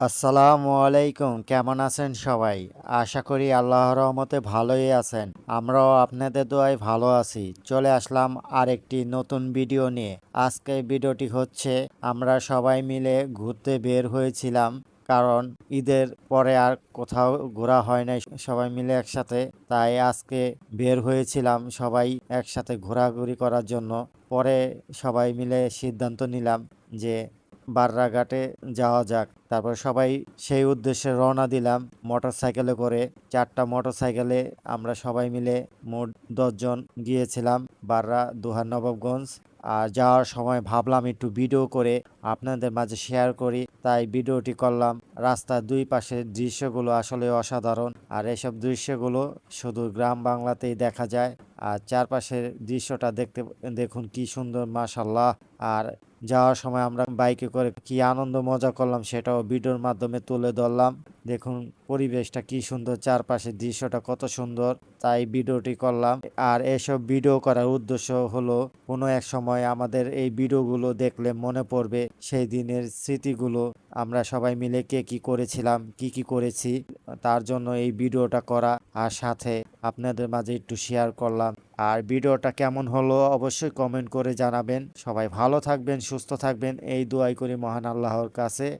আসসালামু আলাইকুম, কেমন আছেন সবাই? আশা করি আল্লাহর রহমতে ভালোই আছেন। আমরাও আপনাদের দোয়ায় ভালো আছি। চলে আসলাম আরেকটি নতুন ভিডিও নিয়ে। আজকে ভিডিওটি হচ্ছে, আমরা সবাই মিলে ঘুরতে বের হয়েছিলাম, কারণ ঈদের পরে আর কোথাও ঘোরা হয় নাই সবাই মিলে একসাথে। তাই আজকে বের হয়েছিলাম সবাই একসাথে ঘোরাঘুরি করার জন্য। পরে সবাই মিলে সিদ্ধান্ত নিলাম যে বাররাঘাটে যাওয়া যাক। তারপর সবাই সেই উদ্দেশ্যে রওনা দিলাম মোটর সাইকেলে করে। চারটা মোটর সাইকেলে আমরা সবাই মিলে মোট দশজন গিয়েছিলাম বাররা দুহার নবাবগঞ্জ। আর যাওয়ার সময় ভাবলাম একটু ভিডিও করে আপনাদের মাঝে শেয়ার করি। তাই ভিডিওটি করলাম। রাস্তার দুই পাশের দৃশ্যগুলো আসলে অসাধারণ। আর এসব দৃশ্যগুলো শুধু গ্রাম বাংলাতেই দেখা যায়। আর চারপাশের দৃশ্যটা দেখতে, দেখুন কি সুন্দর, মাশাল্লাহ। আর যাওয়ার সময় আমরা বাইকে করে কি আনন্দ মজা করলাম সেটাও ভিডিওর মাধ্যমে তুলে ধরলাম। দেখুন, পরিবেশটা কি সুন্দর, চারপাশের দৃশ্যটা কত সুন্দর। তাই ভিডিওটি করলাম। আর এসব ভিডিও করার উদ্দেশ্য হলো, কোনো এক সময় আমাদের এই ভিডিওগুলো দেখলে মনে পড়বে সেই দিনের স্মৃতিগুলো। আমরা সবাই মিলে কে কি করেছিলাম, কি কি করেছি, তার জন্য এই ভিডিওটা করা। আর সাথে আপনাদের মাঝে একটু শেয়ার করলাম। আর ভিডিওটা কেমন হলো অবশ্যই কমেন্ট করে জানাবেন। সবাই ভালো থাকবেন, সুস্থ থাকবেন। এই দোয়াই করি মহান আল্লাহর কাছে।